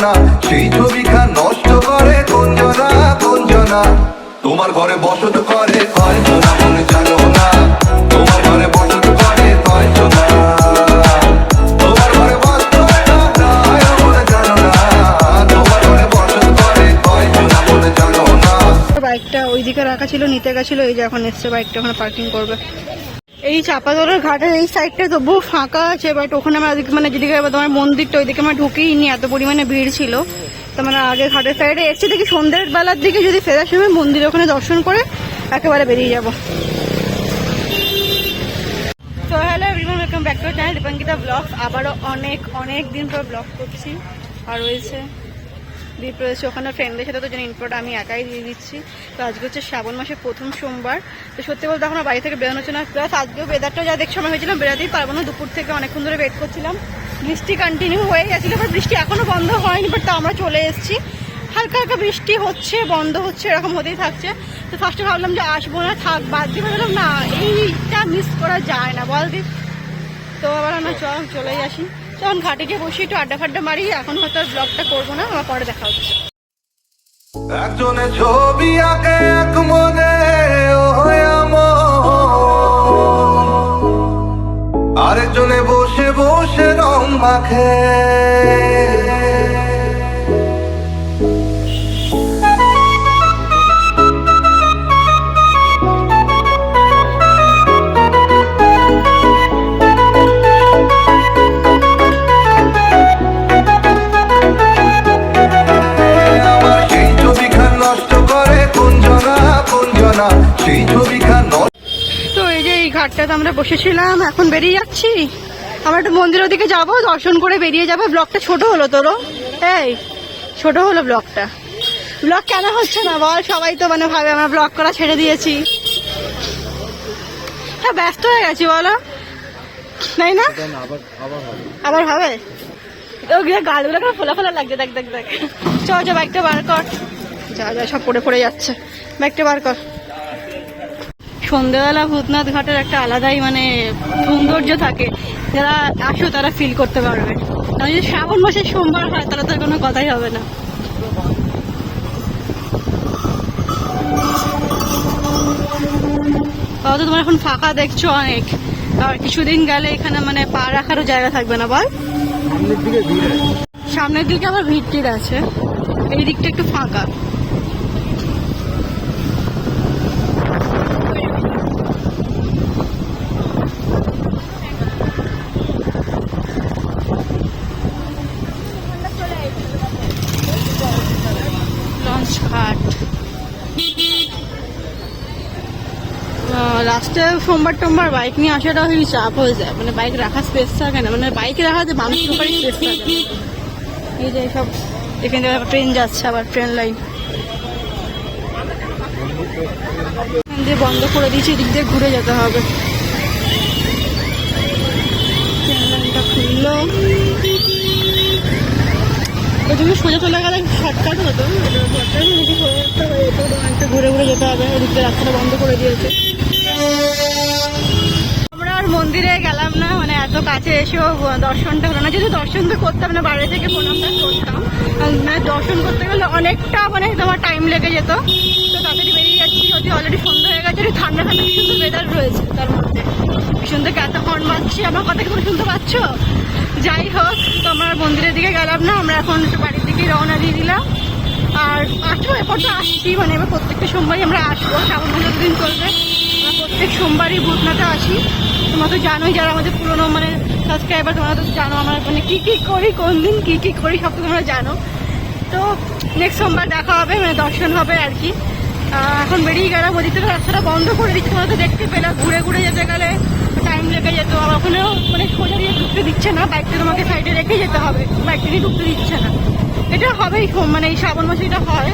কুঞ্জনা সেই ছবিখান নষ্ট করে কুঞ্জনা কুঞ্জনা তোমার ঘরে বসত করে না না না জানো না বাইকটা ওইদিকে রাখা ছিল, নিতে গেছিল, এই যে এখন এসছে বাইকটা, ওখানে পার্কিং করবে। এই চাপাতলার ঘাটের এই সাইডটা তবু ফাঁকা আছে বাট ওখানে আমরা মানে যেদিকে তোমার মন্দিরটা ওইদিকে আমরা ঢুকেই নি এত পরিমাণে ভিড় ছিল। তো মানে আগে ঘাটের সাইডে এসছে দেখি সন্ধ্যের বেলার দিকে যদি ফেরার সময় মন্দির ওখানে দর্শন করে একেবারে বেরিয়ে যাব। তো hello everyone welcome back to channel Dipankita blog আবারও অনেক অনেক দিন পর ব্লগ করছি। আর রয়েছে দীপ রয়েছে ওখানে ফ্রেন্ডদের সাথে তো জানি ইনফোটা আমি একাই দিয়ে দিচ্ছি। তো আজকে হচ্ছে শ্রাবণ মাসের প্রথম সোমবার। তো সত্যি বলতে এখনও বাড়ি থেকে বেরোনো হচ্ছে না। প্লাস আজকেও ওয়েদারটা যা দেখছি সময় হয়েছিলাম বেরোতেই পারব না। দুপুর থেকে অনেকক্ষণ ধরে ওয়েট করছিলাম। বৃষ্টি কন্টিনিউ হয়ে গেছিল বাট বৃষ্টি এখনও বন্ধ হয়নি বাট তা আমরা চলে এসেছি। হালকা হালকা বৃষ্টি হচ্ছে, বন্ধ হচ্ছে, এরকম হতেই থাকছে। তো ফার্স্টে ভাবলাম যে আসব না, থাক, বাদ দিয়ে ভাবলাম, না, এইটা মিস করা যায় না। বল তো আবার আমরা চল, চলেই আসি। তখন ঘাটে গিয়ে বসে, একটু আড্ডা ফাড্ডা মারি, এখন হয়তো আর ব্লগটা করব না আমার পরে দেখা হচ্ছে একজনে ছবি আঁকে, এক মনে। আরেকজনে বসে বসে রং মাখে ঘাটটাতে আমরা বসেছিলাম এখন বেরিয়ে যাচ্ছি। আমরা একটু মন্দিরের দিকে যাব দর্শন করে বেরিয়ে যাব। ব্লগটা ছোট হলো তোরও? এই ছোট হলো ব্লগটা। ব্লগ কেন হচ্ছে না বল? সবাই তো মানে ভাবে আমরা ব্লগ করা ছেড়ে দিয়েছি। হ্যাঁ ব্যস্ত হয়ে গেছি বলো। তাই না? আবার হবে। ও গিয়ে গালগুলো ফোলা ফোলা লাগছে দেখ দেখ দেখ। চ বাইকটা বার কর। যা যা সব পড়ে পড়ে যাচ্ছে। বাইকটা বার কর। সন্ধ্যেবেলা ভূতনাথ ঘাটের একটা আলাদাই মানে সৌন্দর্য থাকে যারা আসো তারা ফিল করতে পারবে। আর যদি শ্রাবণ মাসের সোমবার হয় তাহলে তার কোনো কথাই হবে না। তো তোমার এখন ফাঁকা দেখছ অনেক। আর কিছুদিন গেলে এখানে মানে পা রাখারও জায়গা থাকবে না বল? সামনের দিকে আবার ভিড় আছে। এই দিকটা একটু ফাঁকা লঞ্চ ঘাট লাস্টে সোমবার টোমবার বাইক নিয়ে আসাটা হয়ে চাপ হয়ে যায়। মানে বাইক রাখার স্পেস থাকে না। মানে বাইক রাখা যে মানুষের উপরে স্পেস। এই যে সব এখান ট্রেন যাচ্ছে, আবার ট্রেন লাইন দিয়ে বন্ধ করে দিয়েছি, এদিক দিয়ে ঘুরে যেতে হবে। ট্রেন লাইনটা সোজা চলে গেলে শর্টকাট হতো। ঘুরে ঘুরে যেতে হবে। দিয়ে রাস্তাটা বন্ধ করে দিয়েছে। আমরা আর মন্দিরে গেলাম না মানে এত কাছে এসেও দর্শনটা হলো না। যদি দর্শন তো করতাম না, বাইরে থেকে প্রণামটা করতাম। মানে দর্শন করতে গেলে অনেকটা মানে তোমার টাইম লেগে যেত। তো তাড়াতাড়ি বেরিয়ে যাচ্ছি, যদি অলরেডি সন্ধ্যা হয়ে গেছে ঠান্ডা ঠান্ডা ভীষণ ওয়েদার রয়েছে তার মধ্যে। ভীষণ থেকে এত হর্ন মারছি আমার কথা কি শুনতে পাচ্ছ? যাই হোক, তো আমরা মন্দিরের দিকে গেলাম না, আমরা এখন বাড়ির দিকে রওনা দিয়ে দিলাম। আর আসব এরপর তো আসছি মানে এবার প্রত্যেকটা সোমবারই আমরা আসব, শ্রাবণ মাস যতদিন চলবে। প্রত্যেক সোমবারই ভূতনাথে আসি। তোমরা তো জানোই যারা আমাদের পুরোনো মানে সাবস্ক্রাইবার তোমরা তো জানো আমার মানে কী কী করি, কোন দিন কী কী করি, সব তো তোমরা জানো। তো নেক্সট সোমবার দেখা হবে মানে দর্শন হবে আর কি। এখন বেরিয়ে গেলাম, ওদিক থেকে রাস্তাটা বন্ধ করে দিচ্ছে, তোমরা তো দেখতে পেলাম ঘুরে ঘুরে যেতে গেলে টাইম লেগে যেত। আর ওখানেও মানে সোজা দিয়ে ঢুকতে দিচ্ছে না বাইকটা তোমাকে সাইডে রেখে যেতে হবে বাইকটা নিয়ে ঢুকতে দিচ্ছে না। এটা হবেই মানে এই শ্রাবণ মাসে এটা হয়।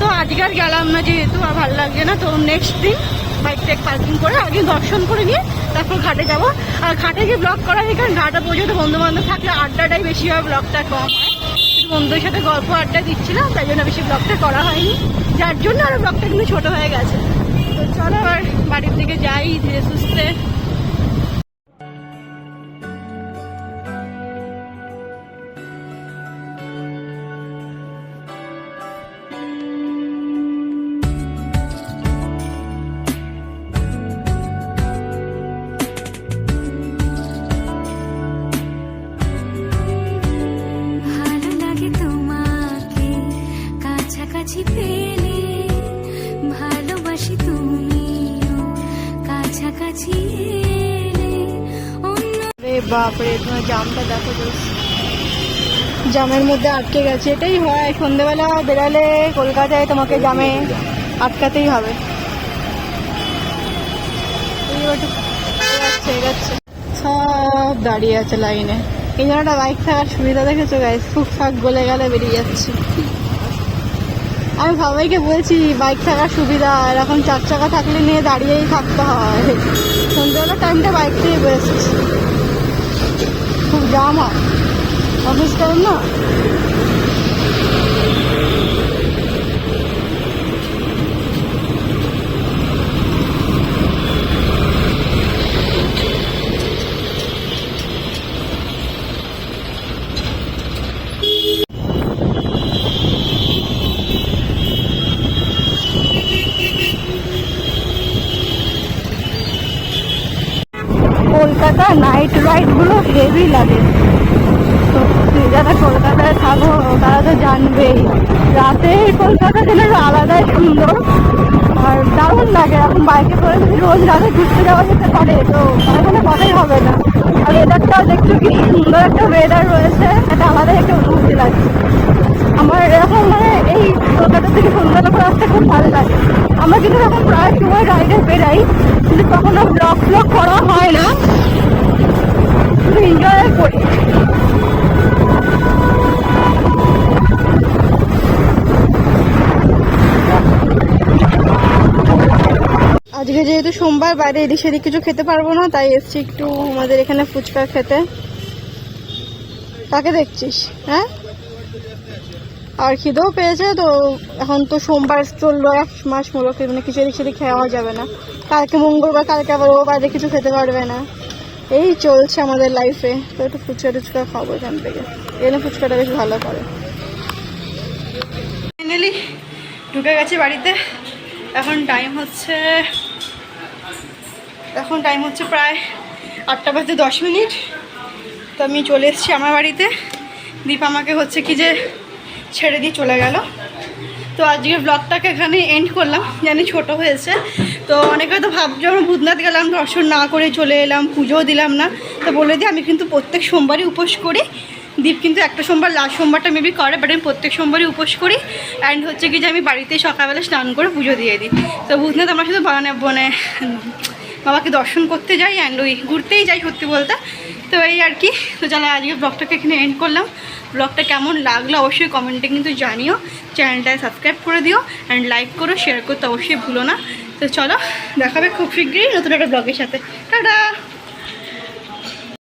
তো আজকে আর গেলাম না যেহেতু, আর ভালো লাগছে না। তো নেক্সট দিন বাইকটা পার্কিং করে আগে দর্শন করে নিয়ে তারপর ঘাটে যাব। আর ঘাটে গিয়ে ব্লগ করা হয়, কারণ ঘাটা পর্যন্ত বন্ধু বান্ধব থাকলে আড্ডাটাই বেশি হয় ব্লগটা কম হয়। বন্ধুদের সাথে গল্প আড্ডা দিচ্ছিলাম, তাই জন্য বেশি ব্লগটা করা হয়নি। যার জন্য আর ব্লগটা কিন্তু ছোট হয়ে গেছে। তো চলো আবার বাড়ির দিকে যাই, ধীরে সুস্থে। বাপরে, তোমার জামটা দেখো জামের মধ্যে আটকে গেছে। এটাই হয় সন্ধ্যেবেলা বেরালে কলকাতায় তোমাকে জামে আটকাতেই হবে। সব দাঁড়িয়ে আছে লাইনে। এই জন্য একটা বাইক থাকার সুবিধা দেখেছ গাইস ফুক ফাক গলে গেলে বেরিয়ে যাচ্ছে। আমি সবাইকে বলছি, বাইক থাকার সুবিধা এরকম চার চাকা থাকলে নিয়ে দাঁড়িয়েই থাকতে হয়। সন্ধ্যেবেলা টাইমটা বাইক থেকে বেস্ট খুব জাম হয় অফিস টাইম না কলকাতা নাইট রাইডগুলো হেভি লাগে। সত্যি যারা কলকাতায় থাকো, তারা তো জানবেই। রাতে কলকাতা যেন আলাদাই সুন্দর। আর দারুণ লাগে, এখন বাইকে করে যদি রোজ রাতে ঘুরতে যাওয়া যেতে পারে, তো তার কোনো কথাই হবে না। আর ওয়েদারটাও দেখছ কি সুন্দর একটা ওয়েদার রয়েছে, একটা আলাদাই একটা অনুভূতি লাগে। আমার এরকম মানে এই কলকাতা থেকে করে আসতে খুব ভালো লাগে। আমরা কিন্তু এখন প্রায় সময় রাইডে বেরাই, কিন্তু কখনো ব্লগ ব্লগ করা হয় না। আজকে যেহেতু সোমবার, বাইরে এদিক সেদিক কিছু খেতে পারব না, তাই এসছি একটু আমাদের এখানে ফুচকা খেতে। কাকে দেখছিস হ্যাঁ? আর খিদেও পেয়েছে, তো এখন তো সোমবার চলল, এক মাস হলো কি মানে কিছু এদিক সেদিক খাওয়া যাবে না। কালকে মঙ্গলবার, কালকে আবার ও বাইরে কিছু খেতে পারবে না। এই চলছে আমাদের লাইফে তো একটু ফুচকা টুচকা খাব এখান থেকে। এখানে ফুচকাটা বেশ ভালো করে। ফাইনালি ঢুকে গেছি বাড়িতে। এখন টাইম হচ্ছে, এখন টাইম হচ্ছে প্রায় আটটা বাজতে দশ মিনিট। তো আমি চলে এসেছি আমার বাড়িতে। দীপ আমাকে হচ্ছে কি যে ছেড়ে দিয়ে চলে গেল। তো আজকের ব্লগটাকে এখানে এন্ড করলাম। জানি ছোট হয়েছে। তো অনেকে হয়তো ভাবছ, আমরা ভূতনাথ গেলাম, দর্শন না করে চলে এলাম, পুজোও দিলাম না। তো বলে দিই, আমি কিন্তু প্রত্যেক সোমবারই উপোস করি। দীপ কিন্তু একটা সোমবার লাস্ট সোমবারটা মেবি করে বাট আমি প্রত্যেক সোমবারই উপোস করি। অ্যান্ড হচ্ছে কি যে, আমি বাড়িতেই সকালবেলা স্নান করে পুজো দিয়ে দিই। তো ভূতনাথ আমরা শুধু মানে মানে বাবাকে দর্শন করতে যাই অ্যান্ড ওই ঘুরতেই যাই সত্যি বলতে। তো এই আর কি। তো চলো আজকে ব্লগটাকে এখানে এন্ড করলাম। ব্লগটা কেমন লাগল অবশ্যই কমেন্টে কিন্তু জানিও। চ্যানেলটায় সাবস্ক্রাইব করে দিও অ্যান্ড লাইক করো শেয়ার করতে অবশ্যই ভুলো না। তো চলো দেখাবে খুব শীঘ্রই নতুন একটা ব্লগের সাথে। টাটা!